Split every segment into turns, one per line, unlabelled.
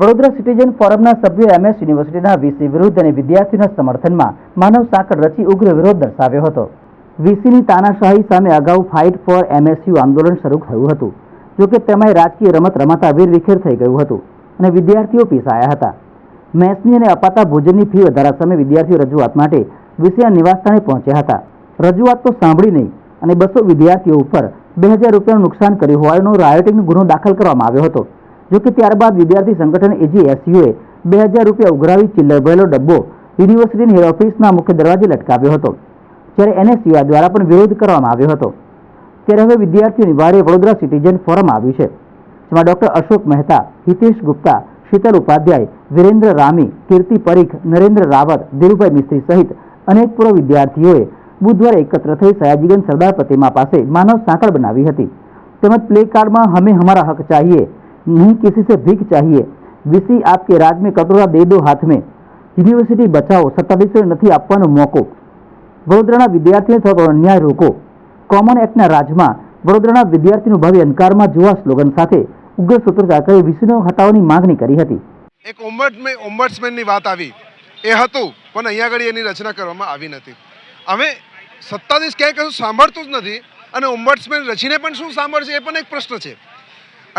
Vadodara citizen ફોરમના સભ્યો MS યુનિવર્સિટીના VC વિરુદ્ધ અને વિદ્યાર્થીઓના સમર્થનમાં માનવ સાંકળ રચી ઉગ્ર વિરોધ દર્શાવ્યો હતો. વીસીની તાનાશાહી સામે અગાઉ ફાઇટ ફોર એમએસયુ આંદોલન શરૂ થયું હતું જોકે તેમાં રાજકીય રમત રમાતા વીરવિખેર થઈ ગયું હતું અને વિદ્યાર્થીઓ પીસાયા હતા. મેસની અને અપાતા ભોજનની ફી વધારા સામે વિદ્યાર્થીઓ રજૂઆત માટે વીસીના નિવાસસ્થાને પહોંચ્યા હતા. રજૂઆત તો સાંભળી નહીં અને બસો વિદ્યાર્થીઓ ઉપર બે હજાર રૂપિયાનું નુકસાન કર્યું હોવાનો રાયોટિંગનો ગુનો દાખલ કરવામાં આવ્યો હતો. જોકે ત્યારબાદ વિદ્યાર્થી સંગઠન એજીએસયુએ બે હજાર રૂપિયા ઉઘરાવી ચિલ્લર ભરેલો ડબ્બો યુનિવર્સિટીની હેડ ઓફિસના મુખ્ય દરવાજે લટકાવ્યો હતો, જ્યારે એનએસયુઆઈ દ્વારા પણ વિરોધ કરવામાં આવ્યો હતો. ત્યારે હવે વિદ્યાર્થીઓની વારે વડોદરા સિટીઝન ફોરમ આવ્યું છે, જેમાં ડોક્ટર અશોક મહેતા, હિતેશ ગુપ્તા, શીતલ ઉપાધ્યાય, વિરેન્દ્ર રામી, કીર્તિ પરીખ, નરેન્દ્ર રાવત, ધીરુભાઈ મિસ્ત્રી સહિત અનેક પૂર્વ વિદ્યાર્થીઓએ બુધવારે એકત્ર થઈ સયાજીગંજ સરદાર પ્રતિમા પાસે માનવ સાંકળ બનાવી હતી. તેમજ પ્લે કાર્ડમાં હમે હમારા હક ચાહીએ નહીં કિસી સે ભીખ ચાહીએ વીસી આપકે રાજ में कटोरा दे दो हाथ में યુનિવર્સિટી બચાવો સત્તાધીશોને નથી આપવાનો મોકો વડોદરાના વિદ્યાર્થીઓને થતો અન્યાય રોકો કોમન એક્ટના રાજમાં વડોદરાના વિદ્યાર્થીનું ભાવિ અંધકારમાં જોવા સ્લોગન સાથે ઉગ્ર સૂત્રોચ્ચાર કરી વીસીનો હટાવવાની માંગણી કરી હતી
એક ઓમ્બડમેન ઓમ્બડ્સમેનની વાત આવી એ હતું પણ અહીંયા આગળ એની રચના કરવામાં આવી નથી હવે સત્તાધીશ ક્યાંય કશું સાંભળતું જ નથી અને ઓમ્બડ્સમેન રચીને પણ શું સાંભળશે એ પણ એક પ્રશ્ન છે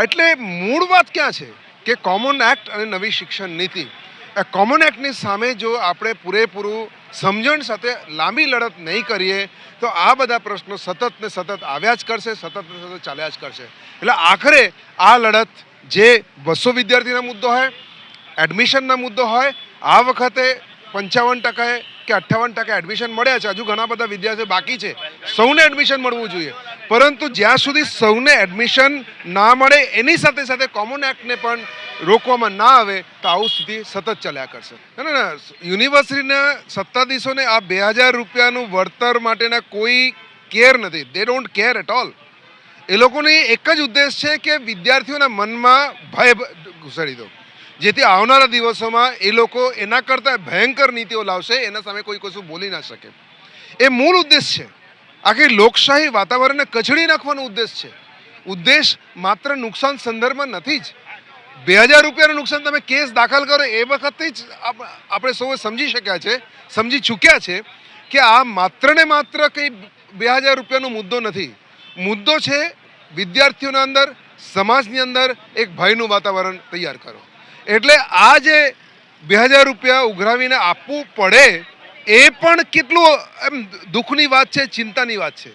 એટલે મૂળ વાત ક્યાં છે? કે કોમન એક્ટ અને નવી શિક્ષણ નીતિ. એ કોમન એક્ટની સામે જો આપણે પૂરેપૂરું સમજણ સાથે લાંબી લડત નહીં કરીએ, તો આ બધા પ્રશ્નો સતત ને સતત આવ્યા જ કરશે, સતત ને સતત ચાલ્યા જ કરશે. એટલે આખરે આ લડત જે બસો વિદ્યાર્થીના મુદ્દો હોય, એડમિશનના મુદ્દો હોય, આ વખતે પંચાવન ટકાએ કે અઠ્ઠાવન ટકા એડમિશન મળ્યા છે, હજુ ઘણા બધા વિદ્યાર્થીઓ બાકી છે. સૌને એડમિશન મળવું જોઈએ. પરંતુ જ્યાં સુધી સૌને એડમિશન ના મળે, એની સાથે સાથે કોમન એક્ટને પણ રોકવામાં ના આવે, તો આવું સ્થિતિ સતત ચાલ્યા કરશે. ના ના યુનિવર્સિટીના સત્તાધીશોને આ બે હજાર રૂપિયાનું વળતર માટેના કોઈ કેર નથી. They don't care at all એ લોકોની એક જ ઉદ્દેશ છે કે વિદ્યાર્થીઓના મનમાં ભય ઘુસાડી દો. જેથી આવનારા દિવસોમાં એ લોકો એના કરતાં ભયંકર નીતિઓ લાવશે, એના સામે કોઈ કશું બોલી ના શકે. એ મૂળ ઉદ્દેશ છે. આખી લોકશાહી વાતાવરણને કચડી નાખવાનો ઉદ્દેશ છે. ઉદ્દેશ માત્ર નુકસાન સંદર્ભમાં નથી જ. બે હજાર રૂપિયાનું નુકસાન તમે કેસ દાખલ કરો એ વખતે જ આપ- આપણે સૌએ સમજી શક્યા છે, સમજી ચૂક્યા છે કે આ માત્ર ને માત્ર કંઈ બે હજાર રૂપિયાનો મુદ્દો નથી. મુદ્દો છે વિદ્યાર્થીઓના અંદર, સમાજની અંદર એક ભયનું વાતાવરણ તૈયાર કરો. એટલે આ જે બે હજાર રૂપિયા ઉઘરાવીને આપવું પડે એ પણ કેટલું, એમ દુઃખની વાત છે, ચિંતાની વાત છે.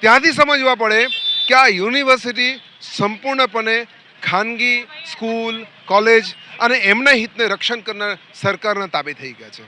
ત્યાંથી સમજવા પડે કે આ યુનિવર્સિટી સંપૂર્ણપણે ખાનગી સ્કૂલ, કોલેજ અને એમના હિતને રક્ષણ કરનાર સરકારના તાબે થઈ ગયા છે.